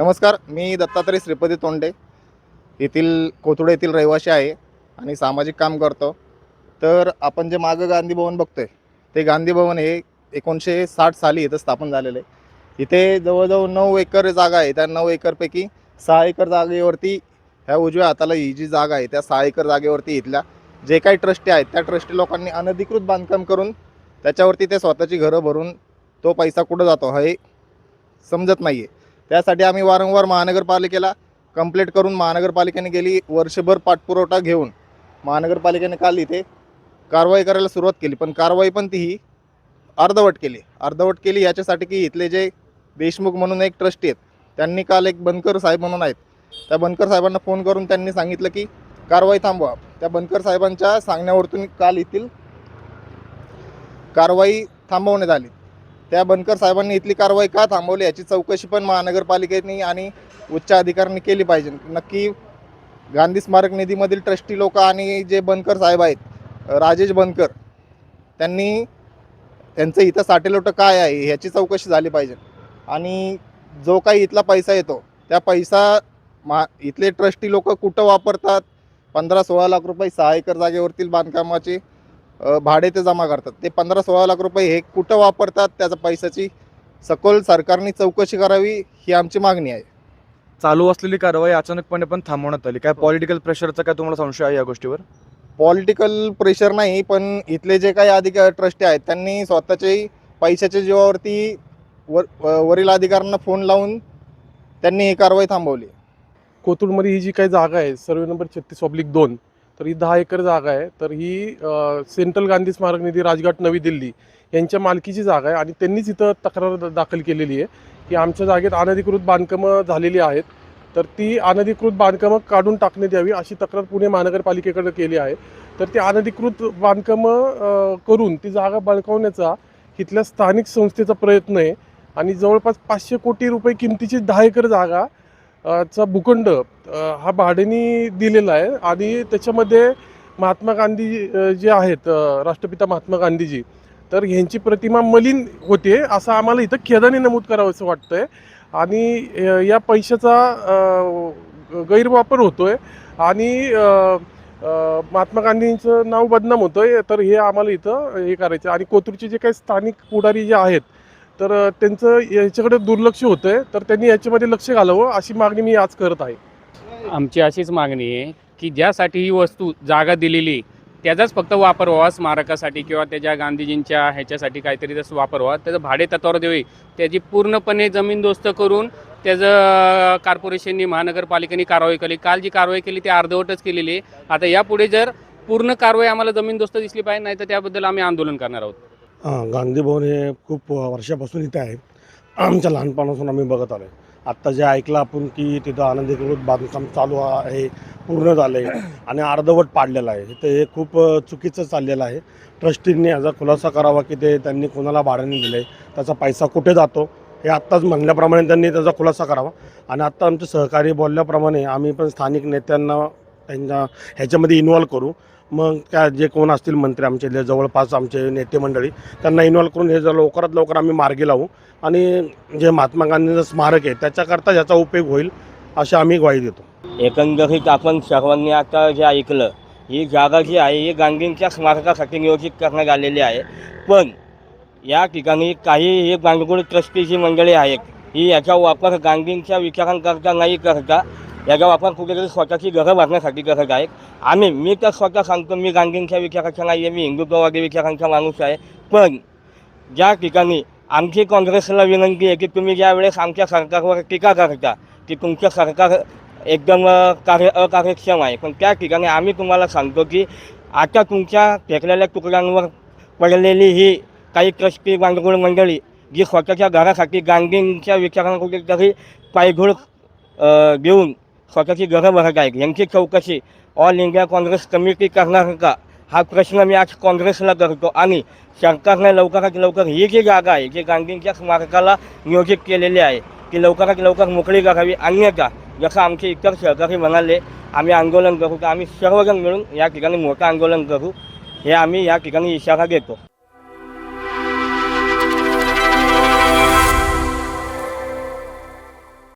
नमस्कार मी दत्तात्रय श्रीपती तोंडे. येथील कोथुडे येथील रहिवासी आहे आणि सामाजिक काम करतो. तर आपण जे मागं गांधी भवन बघतोय ते गांधी भवन हे एकोणीसशे साठ साली इथं स्थापन झालेलं आहे. इथे जवळजवळ नऊ एकर जागा आहे. त्या नऊ एकरपैकी सहा एकर जागेवरती ह्या उजव्या हाताला ही जी जागा आहे त्या सहा एकर जागेवरती इथल्या जे काही ट्रस्टी आहेत त्या ट्रस्टी लोकांनी अनधिकृत बांधकाम करून त्याच्यावरती ते स्वतःची घरं भरून तो पैसा कुठं जातो हे समजत नाही आहे त्यासाठी आम्ही वारंवार महानगरपालिकेला कंप्लेंट करून महानगरपालिकेने गेली वर्षभर पाठपुरवठा घेऊन महानगरपालिकेने काल इथे कारवाई करायला सुरुवात केली. पण कारवाई पण ती ही अर्धवट केली. अर्धवट केली याच्यासाठी की इथले जे देशमुख म्हणून एक ट्रस्टी आहेत त्यांनी काल एक बनकर साहेब म्हणून आहेत. त्या बनकर साहेबांना फोन करून त्यांनी सांगितलं की कारवाई थांबवा. त्या बनकर साहेबांच्या सांगण्यावरतून काल येथील कारवाई थांबवण्यात आली. त्या बनकर साहेबांनी इथली कारवाई का थांबवली याची चौकशी पण महानगरपालिकेने आणि उच्च अधिकाऱ्यांनी केली पाहिजे. नक्की गांधी स्मारक निधीमधील ट्रस्टी लोक आणि जे बनकर साहेब आहेत राजेश बनकर त्यांनी त्यांचं इथं साटेलोटं काय आहे ह्याची चौकशी झाली पाहिजे. आणि जो काही इथला पैसा येतो त्या पैसा मा इथले ट्रस्टी लोक कुठं वापरतात? पंधरा सोळा लाख रुपये सहा एकर जागेवरतील बांधकामाचे भाडे ते जमा करतात. ते पंधरा सोळा लाख रुपये हे कुठं वापरतात त्याचा पैशाची सखोल सरकारने चौकशी करावी ही आमची मागणी आहे. चालू असलेली कारवाई अचानकपणे पण थांबवण्यात आली. काय पॉलिटिकल प्रेशरचा काय तुम्हाला संशय आहे या गोष्टीवर? पॉलिटिकल प्रेशर नाही पण इथले जे काही अधिकार ट्रस्टी आहेत त्यांनी स्वतःचे पैशाच्या जीवावरती वर व- वरील अधिकाऱ्यांना फोन लावून त्यांनी ही कारवाई थांबवली. कोथरूडमध्ये ही जी काही जागा आहे सर्वे नंबर छत्तीस ऑब्लिक दोन तर ही दहा एकर जागा आहे. तर ही सेंट्रल गांधी स्मारक निधी राजघाट नवी दिल्ली यांच्या मालकीची जागा आहे आणि त्यांनीच इथं तक्रार दाखल केलेली आहे की आमच्या जागेत अनधिकृत बांधकामं झालेली आहेत. तर ती अनधिकृत बांधकामं काढून टाकण्यात यावी अशी तक्रार पुणे महानगरपालिकेकडे केली आहे. तर ती अनधिकृत बांधकामं करून ती जागा बळकावण्याचा इथल्या स्थानिक संस्थेचा प्रयत्न आहे आणि जवळपास पाचशे कोटी रुपये किमतीची दहा एकर जागा चा भूखंड हा भाडेनी दिलेला आहे आणि त्याच्यामध्ये महात्मा गांधी जे आहेत राष्ट्रपिता महात्मा गांधीजी तर ह्यांची प्रतिमा मलिन होते असं आम्हाला इथं खेदाने नमूद करावं असं वाटतंय. आणि या पैशाचा अ, गैरवापर होतोय आणि महात्मा गांधींचं नाव बदनाम होतंय तर हे आम्हाला इथं हे करायचं आणि कोथरूडचे जे काही स्थानिक पुढारी जे आहेत तर त्यांचं याच्याकडे दुर्लक्ष होतं आहे तर त्यांनी याच्यामध्ये लक्ष घालावं अशी मागणी मी आज करत आहे. आमची अशीच मागणी आहे की ज्यासाठी ही वस्तू जागा दिलेली त्याचाच फक्त वापर व्हावा स्मारकासाठी किंवा त्याच्या गांधीजींच्या ह्याच्यासाठी काहीतरी जसं वापर व्हावा. त्याचं भाडे तत्वावर द्यावे त्याची पूर्णपणे जमीनदोस्त करून त्याचं कॉर्पोरेशननी महानगरपालिकेने कारवाई केली. काल जी कारवाई केली ती अर्धवटच केलेली आहे. आता यापुढे जर पूर्ण कारवाई आम्हाला जमीनदोस्त दिसली पाहिजे नाही तर त्याबद्दल आम्ही आंदोलन करणार आहोत. गांधी भवन हे खूप वर्षापासून इथे आहे. आमच्या लहानपणापासून आम्ही बघत आलो आहे आत्ता जे ऐकलं आपण की तिथं आनंदीकृत बांधकाम चालू आहे पूर्ण झालं आहे आणि अर्धवट पाडलेलं आहे. तर हे खूप चुकीचं चाललेलं आहे. ट्रस्टींनी याचा खुलासा करावा की ते त्यांनी कोणाला भाड्याने दिले त्याचा पैसा कुठे जातो हे आत्ताच म्हणल्याप्रमाणे त्यांनी त्याचा खुलासा करावा. आणि आत्ता आमचे सहकारी बोलल्याप्रमाणे आम्ही पण स्थानिक नेत्यांना त्यांना ह्याच्यामध्ये इन्वॉल्व करू. मग त्या जे कोण असतील मंत्री आमचे जवळपास आमचे नेते मंडळी त्यांना इन्व्हॉल्व करून हे जर लवकरात लवकर आम्ही मार्गी लावू. आणि जे महात्मा गांधींचं स्मारक आहे त्याच्याकरता याचा उपयोग होईल अशी आम्ही ग्वाही देतो. एकंदरीत आपण सर्वांनी आता जे ऐकलं ही जागा जी आहे ही गांधींच्या स्मारकासाठी नियोजित करण्यात आलेली आहे. पण या ठिकाणी काही हे गांधीगुडी ट्रस्टीची मंडळी आहेत ही याचा वापर गांधींच्या विचारांकरता नाही करता याचा वापर कुठेतरी स्वतःची घरं भरण्यासाठी करत आहेत आम्ही मी तर स्वतः सांगतो मी गांधींच्या विचाराचा नाही आहे मी हिंदुत्ववादी विचारांचा माणूस आहे. पण ज्या ठिकाणी आमची काँग्रेसला विनंती आहे की तुम्ही ज्यावेळेस आमच्या सरकारवर टीका करता की तुमचं सरकार एकदम कार्य अकार्यक्षम आहे. पण त्या ठिकाणी आम्ही तुम्हाला सांगतो की आता तुमच्या फेकलेल्या तुकड्यांवर पडलेली ही काही ट्रस्टी बांधगुळ मंडळी जी स्वतःच्या घरासाठी गांधींच्या विचारांकडे तरी पायघोळ देऊन स्वतःची घरं भरत आहेत यांची चौकशी. ऑल इंडिया काँग्रेस कमिटी करणार का? हा प्रश्न मी आज काँग्रेसला करतो. आणि सरकारने लवकरात लवकर ही जी जागा आहे जी गांधींच्या स्मारकाला नियोजित केलेली आहे ती लवकरात लवकर मोकळी करावी. अन्यथा जसं आमचे इतर सहकारी म्हणाले आम्ही आंदोलन करू तर आम्ही सर्वजण मिळून या ठिकाणी मोठं आंदोलन करू. हे आम्ही या ठिकाणी इशारा देतो.